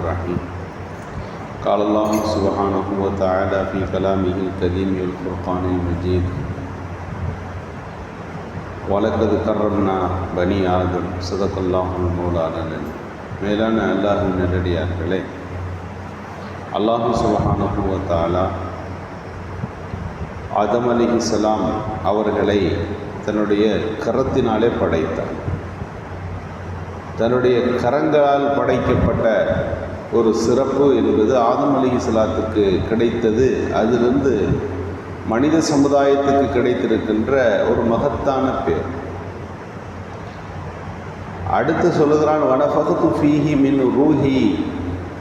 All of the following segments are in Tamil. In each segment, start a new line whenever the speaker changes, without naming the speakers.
الرحيم قال الله سبحانه وتعالى في كلامه الكريم الفرقان المجيد ولقد كرمنا பனி ஆதம் சதக்கல்லாஹுல் மௌலானன் மேலான அல்லாஹின் நேரடியார்களே அல்லாஹு சுபஹானஹு வ தஆலா ஆதம் அலிஹிஸ்ஸலாம் அவர்களை தன்னுடைய கரத்தினாலே படைத்தார் தன்னுடைய கரங்களால் படைக்கப்பட்ட ஒரு சிறப்பு என்பது ஆதம் அலி இஸ்லாத்துக்கு கிடைத்தது. அதிலிருந்து மனித சமுதாயத்துக்கு கிடைத்திருக்கின்ற ஒரு மகத்தான பேர். அடுத்து சொல்லுகிறான் வனபகத்து ஃபீஹி மின் ரூஹி.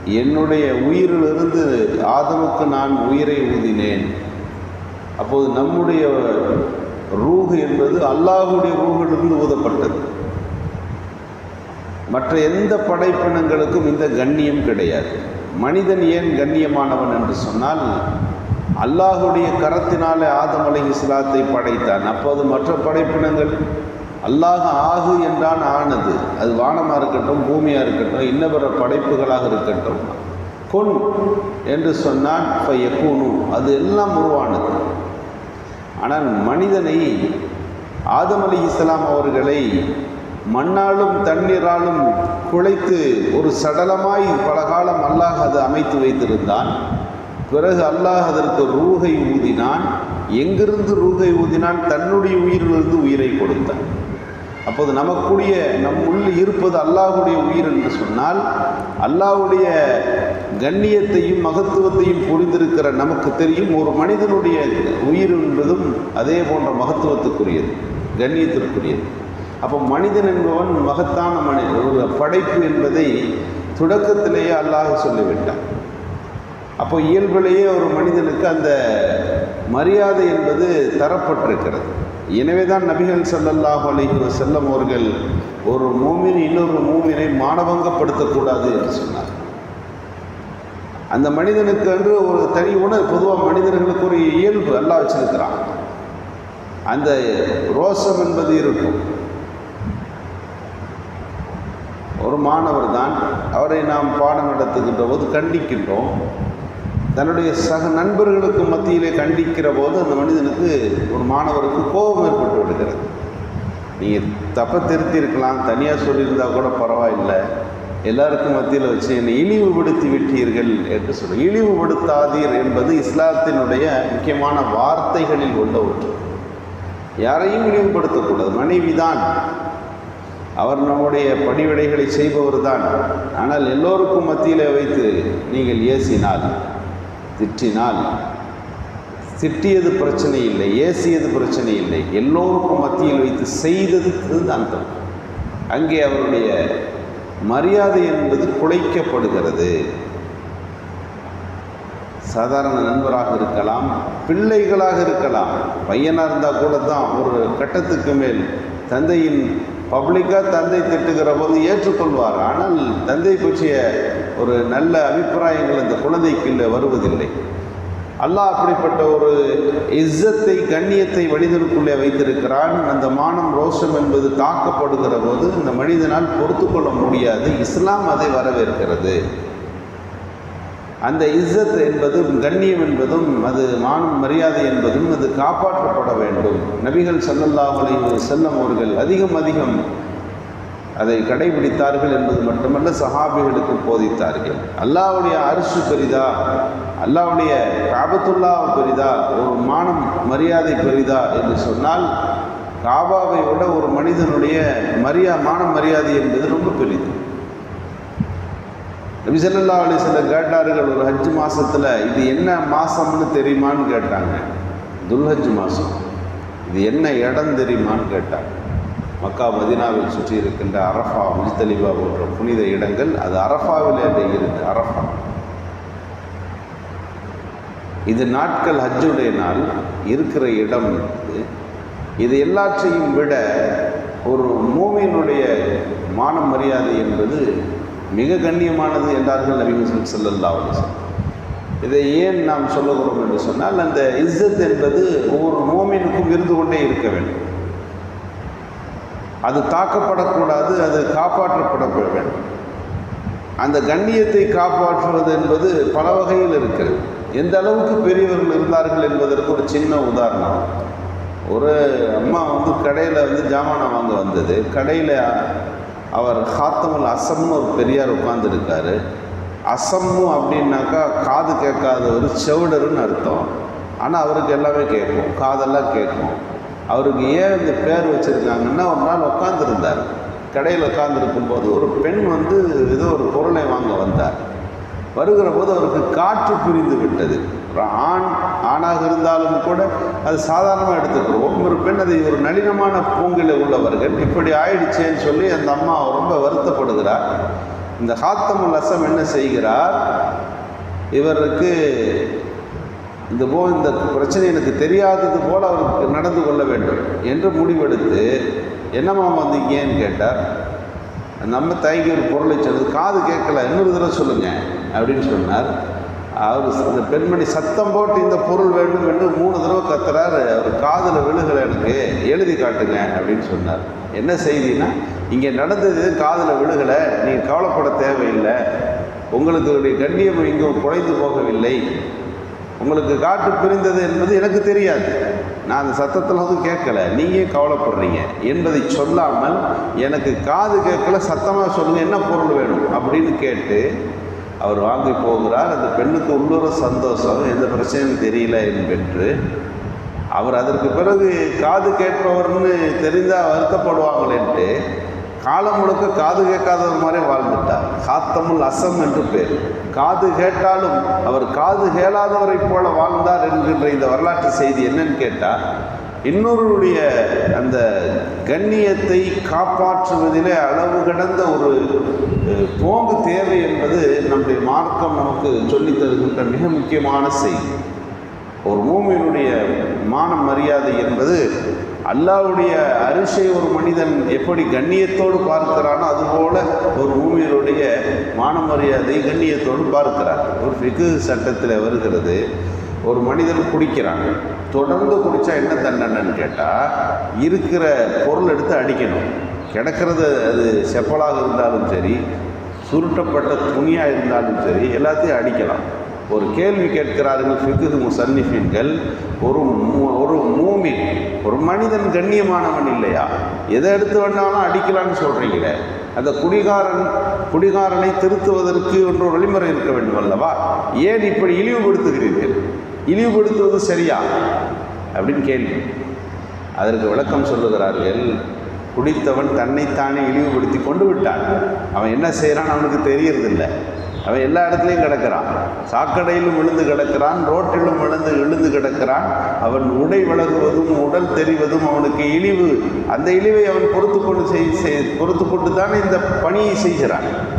என்னுடைய உயிரிலிருந்து ஆதமுக்கு நான் உயிரை ஊதினேன். அப்போது நம்முடைய ரூஹு என்பது அல்லாஹுடைய ரூஹிலிருந்து ஊதப்பட்டது. மற்ற எந்த படைப்பினங்களுக்கும் இந்த கண்ணியம் கிடையாது. மனிதன் ஏன் கண்ணியமானவன் என்று சொன்னால் அல்லாஹுடைய கரத்தினாலே ஆதம் அலை இஸ்லாத்தை படைத்தான். அப்போது மற்ற படைப்பினங்கள். அல்லாஹ் ஆகு என்றான் ஆனது. அது வானமாக இருக்கட்டும் பூமியாக இருக்கட்டும் இன்னபிற படைப்புகளாக இருக்கட்டும். கொன் என்று சொன்னான் எக்கூனு அது எல்லாம் உருவானது. ஆனால் மனிதனை ஆதம் அலி இஸ்லாம் அவர்களை மண்ணாலும் தண்ணீராலும் குழைத்து ஒரு சடலமாய் பல காலம் அல்லாஹ் அது அமைத்து வைத்திருந்தான். பிறகு அல்லாஹ் அதற்கு ரூகை ஊதினான். எங்கிருந்து ரூகை ஊதினான்? தன்னுடைய உயிரிலிருந்து உயிரை கொடுத்தான். அப்போது நமக்குடைய நம் உள்ள இருப்பது அல்லாஹுடைய உயிர் என்று சொன்னால் அல்லாஹுடைய கண்ணியத்தையும் மகத்துவத்தையும் புரிந்திருக்கிற நமக்கு தெரியும். ஒரு மனிதனுடைய உயிர் என்பதும் அதே போன்ற மகத்துவத்துக்குரியது கண்ணியத்திற்குரியது. அப்போ மனிதன் என்பவன் மகத்தான மனித ஒரு படைப்பு என்பதை தொடக்கத்திலேயே அல்லாஹ் சொல்லிவிட்டான். அப்போ இயல்பிலேயே ஒரு மனிதனுக்கு அந்த மரியாதை என்பது தரப்பட்டிருக்கிறது. எனவே தான் நபிகள் சல்லல்லாஹ் அலைஹி செல்லம் அவர்கள் ஒரு மூமின் இன்னொரு மூமினை மானபங்கப்படுத்தக்கூடாது என்று சொன்னார் அந்த மனிதனுக்கு என்று ஒரு தனி உணவு பொதுவாக மனிதர்களுக்கு ஒரு இயல்பு எல்லாம் வச்சிருக்கிறான். அந்த ரோசம் என்பது இருக்கும். ஒரு மாணவர் தான் அவரை நாம் பாடம் நடத்துகின்ற போது கண்டிக்கின்றோம். தன்னுடைய சக நண்பர்களுக்கு மத்தியிலே கண்டிக்கிற போது அந்த மனிதனுக்கு ஒரு மாணவருக்கு கோபம் ஏற்பட்டு விடுகிறது. நீங்கள் தப்பை திருத்திருக்கலாம் தனியாக சொல்லியிருந்தால் கூட பரவாயில்லை. எல்லாருக்கும் மத்தியில் வச்சு என்னை இழிவுபடுத்தி விட்டீர்கள் என்று சொல்ல இழிவுபடுத்தாதீர் என்பது இஸ்லாத்தினுடைய முக்கியமான வார்த்தைகளில் உள்ள ஒன்று. யாரையும் இழிவுபடுத்தக்கூடாது. மனைவி தான் அவர் நம்முடைய பணிவிடைகளை செய்பவர் தான் ஆனால் எல்லோருக்கும் மத்தியில் வைத்து நீங்கள் ஏசினால் திட்டினால் திட்டியது பிரச்சனை இல்லை ஏசியது பிரச்சனை இல்லை. எல்லோருக்கும் மத்தியில் வைத்து செய்தது தான் அங்கே அவருடைய மரியாதை என்பது குலைக்கப்படுகிறது. சாதாரண நண்பராக இருக்கலாம் பிள்ளைகளாக இருக்கலாம். பையனாக இருந்தால் கூட தான் ஒரு கட்டத்துக்கு மேல் தந்தையின் பப்ளிக்காக தந்தை திட்டுகிற போது ஏற்றுக்கொள்வார். ஆனால் தந்தை பற்றிய ஒரு நல்ல அபிப்பிராயங்கள் அந்த குழந்தைக்கு வருவதில்லை. அல்லாஹ் அப்படிப்பட்ட ஒரு இஸ்ஸத்தை கண்ணியத்தை மனிதனுக்குள்ளே வைத்திருக்கிறான். அந்த மானம் ரோஷம் என்பது தாக்கப்படுகிற போது இந்த மனிதனால் பொறுத்து கொள்ள முடியாது. இஸ்லாம் அதை வரவேற்கிறது. அந்த இஸ்ஸத் என்பதும் கண்ணியம் என்பதும் அது மானம் மரியாதை என்பதும் அது காப்பாற்றப்பட வேண்டும். நபிகள் சல்லல்லாஹ் அலைஹி செல்லம் அவர்கள் அதிகம் அதிகம் அதை கடைபிடித்தார்கள் என்பது மட்டுமல்ல சஹாபிகளுக்கு போதித்தார்கள். அல்லாவுடைய அரிசு பெரிதா? அல்லாவுடைய காபத்துல்லா பெரிதா? ஒரு மானம் மரியாதை பெரிதா என்று சொன்னால் காபாவை விட ஒரு மனிதனுடைய மரியா மான மரியாதை என்பது ரொம்ப பெரிது. விசனலாவிலே சில கேட்டார்கள் ஒரு ஹஜ் மாதத்தில் இது என்ன மாதம்னு தெரியுமான்னு கேட்டாங்க. துல்ஹஜ் மாதம் இது என்ன இடம் தெரியுமான்னு கேட்டாங்க. மக்கா மதினாவில் சுற்றி இருக்கின்ற அரஃபா முஜ்தலிபா போன்ற புனித இடங்கள் அது அரஃபாவில் இருந்து அரஃபா. இது நாட்கள் ஹஜ்ஜுடைய நாள் இருக்கிற இடம் இது. இது எல்லாற்றையும் விட ஒரு மூவியினுடைய மான மரியாதை என்பது மிக கண்ணியமானது என்றார்கள் நபிகள் செல்லல்லா இதை ஏன் நாம் சொல்லுகிறோம் என்று சொன்னால் அந்த இஸ்ஸத் என்பது ஒவ்வொரு மோமினுக்கும் இருந்து கொண்டே இருக்க வேண்டும். அது தாக்கப்படக்கூடாது அது காப்பாற்றப்பட வேண்டும் அந்த கண்ணியத்தை காப்பாற்றுவது என்பது பல வகையில் இருக்கிறது. எந்த அளவுக்கு பெரியவர்கள் இருந்தார்கள் என்பதற்கு ஒரு சின்ன உதாரணம். ஒரு அம்மா வந்து கடையில் வந்து ஜாமானம் வாங்க வந்தது. கடையில் அவர் ஹாத்தமுல் அசம்னு ஒரு பெரியார் உட்காந்துருக்காரு அசம்மு அப்படின்னாக்கா காது கேட்காதவர் செவிடருன்னு அர்த்தம். ஆனால் அவருக்கு எல்லாமே கேட்கும். காதெல்லாம் கேட்கும். அவருக்கு ஏன் இந்த பேர் வச்சுருக்காங்கன்னா ஒரு நாள் உட்காந்துருந்தார் கடையில் உட்காந்துருக்கும் போது ஒரு பெண் வந்து ஏதோ ஒரு பொருளை வாங்க வந்தார். வருகிற போது அவருக்கு காற்று புரிந்து விட்டது. ஒரு ஆண் ஆணாக இருந்தாலும் கூட அது சாதாரணமாக எடுத்துக்கிறோம் ஒரு பெண் அதை ஒரு நளினமான பூங்கில உள்ளவர்கள். இப்படி ஆயிடுச்சேன்னு சொல்லி அந்த அம்மா ரொம்ப வருத்தப்படுகிறார் இந்த ஹாத்தமுல் அசம் என்ன செய்கிறார்? இவருக்கு இந்த போ இந்த பிரச்சனை எனக்கு தெரியாதது போல் அவருக்கு நடந்து கொள்ள வேண்டும் என்று முடிவெடுத்து என்னம்மா வந்தீங்கன்னு கேட்டார். நம்ம தயங்கி ஒரு பொருளை சொன்னது காது கேட்கல இன்னொரு தடவை சொல்லுங்கள் அப்படின்னு சொன்னார். அவர் அந்த பெண்மணி சத்தம் போட்டு இந்த பொருள் வேண்டும் என்று மூணு தடவை கத்துறாரு. அவர் காதில் விழுகலை எனக்கு எழுதி காட்டுங்க அப்படின்னு சொன்னார். என்ன செய்தினா இங்கே நடந்தது காதில் விழுகலை நீங்கள் கவலைப்பட தேவையில்லை. உங்களுக்கு கண்ணியம் இங்கும் குறைந்து போகவில்லை. உங்களுக்கு காட்டு பிரிந்தது என்பது எனக்கு தெரியாது. நான் அந்த சத்தத்தில் வந்து கேட்கல. நீங்கள் கவலைப்படுறீங்க. என்பதை சொல்லாமல் எனக்கு காது கேட்கல சத்தமாக சொல்லுங்கள் என்ன பொருள் வேணும் அப்படின்னு கேட்டு அவர் வாங்கி போகிறார். அந்த பெண்ணுக்கு உள்ளூர சந்தோஷம். எந்த பிரச்சனையும் தெரியல என்று அவர் அதற்கு பிறகு காது கேட்பவர்னு தெரிந்தால் வருத்தப்படுவாங்களேன்ட்டு காலம் முழுக்க காது கேட்காதவர் மாதிரி வாழ்ந்துட்டார். காத்தமுல் அசம் என்று பேர். காது கேட்டாலும் அவர் காது கேளாதவரைப் போல வாழ்ந்தார் என்கின்ற இந்த வரலாற்று செய்தி என்னன்னு கேட்டால் இன்னொருடைய அந்த கண்ணியத்தை காப்பாற்றுவதிலே அளவு கடந்த ஒரு போங்கு தேவை என்பது நம்முடைய மார்க்கம் நமக்கு சொல்லித் தருகின்ற மிக முக்கியமான செய்தி. ஒரு மூமியினுடைய மான மரியாதை என்பது அல்லாவுடைய அரிசை ஒரு மனிதன் எப்படி கண்ணியத்தோடு பார்க்கிறானோ அதுபோல ஒரு பூமியினுடைய மான மரியாதை கண்ணியத்தோடு பார்க்கிறார் ஒரு ஃபிகு சட்டத்தில் வருகிறது ஒரு மனிதன் குடிக்கிறான். தொடர்ந்து குடித்தா என்ன தண்டனைன்னு கேட்டால் இருக்கிற பொருள் எடுத்து அடிக்கணும். கிடக்கிறது அது செப்பலாக இருந்தாலும் சரி சுருட்டப்பட்ட துணியாக இருந்தாலும் சரி எல்லாத்தையும் அடிக்கலாம். ஒரு கேள்வி கேட்கிறார்கள் ஃபிகுது முசன்னிஃபின்கள் ஒரு ஒரு மூமின் ஒரு மனிதன் கண்ணியமானவன் இல்லையா? எதை எடுத்து வேணாலும் அடிக்கலான்னு சொல்கிறீங்களே அந்த குடிகாரன் குடிகாரனை திருத்துவதற்கு ஒன்று வழிமுறை இருக்க வேண்டும் அல்லவா? ஏன் இப்படி இழிவுபடுத்துகிறீர்கள்? இழிவுபடுத்துவது சரியா? அப்படின்னு கேள்வி. அதற்கு விளக்கம் சொல்லுகிறார்கள் குடித்தவன் தன்னைத்தானே இழிவுபடுத்தி கொண்டு விட்டான். அவன் என்ன செய்கிறான் அவனுக்கு தெரியறதில்லை. அவன் எல்லா இடத்துலையும் கிடக்கிறான். சாக்கடையிலும் விழுந்து கிடக்கிறான் ரோட்டிலும் விழுந்து விழுந்து கிடக்கிறான். அவன் உடை விலகுவதும் உடல் தெரிவதும் அவனுக்கு இழிவு. அந்த இழிவை அவன் பொறுத்து கொண்டு செய் பொறுத்து கொண்டு தான் இந்த பணியை செய்கிறான்.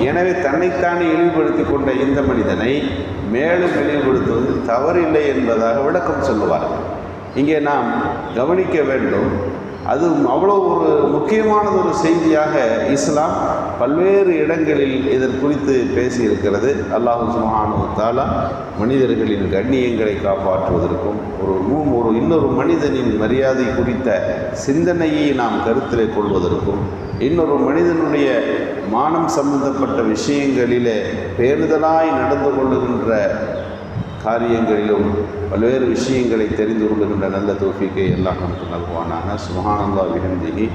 எனவே தன்னைத்தானே இழிவுபடுத்தி கொண்ட இந்த மனிதனை மேலும் இழிவுபடுத்துவது தவறில்லை என்பதாக விளக்கம் சொல்லுவார்கள். இங்கே நாம் கவனிக்க வேண்டும். அது அவ்வளோ ஒரு முக்கியமானது ஒரு செய்தியாக இஸ்லாம் பல்வேறு இடங்களில் இதன் குறித்து பேசியிருக்கிறது. அல்லாஹு சுஹானு தாலா மனிதர்களின் கண்ணியங்களை காப்பாற்றுவதற்கும் ஒரு மூ- ஒரு இன்னொரு மனிதனின் மரியாதை குறித்த சிந்தனையை நாம் கருத்தில் கொள்வதற்கும் இன்னொரு மனிதனுடைய மானம் சம்பந்தப்பட்ட விஷயங்களிலே பேருதலாய் நடந்து கொள்ளுகின்ற காரியங்களிலும் பல்வேறு விஷயங்களை தெரிந்து கொள்ளுகின்ற நல்ல தோஃபிக்கை எல்லாம் நமக்கு நல்வானாக சுகானந்தா விஹந்திகி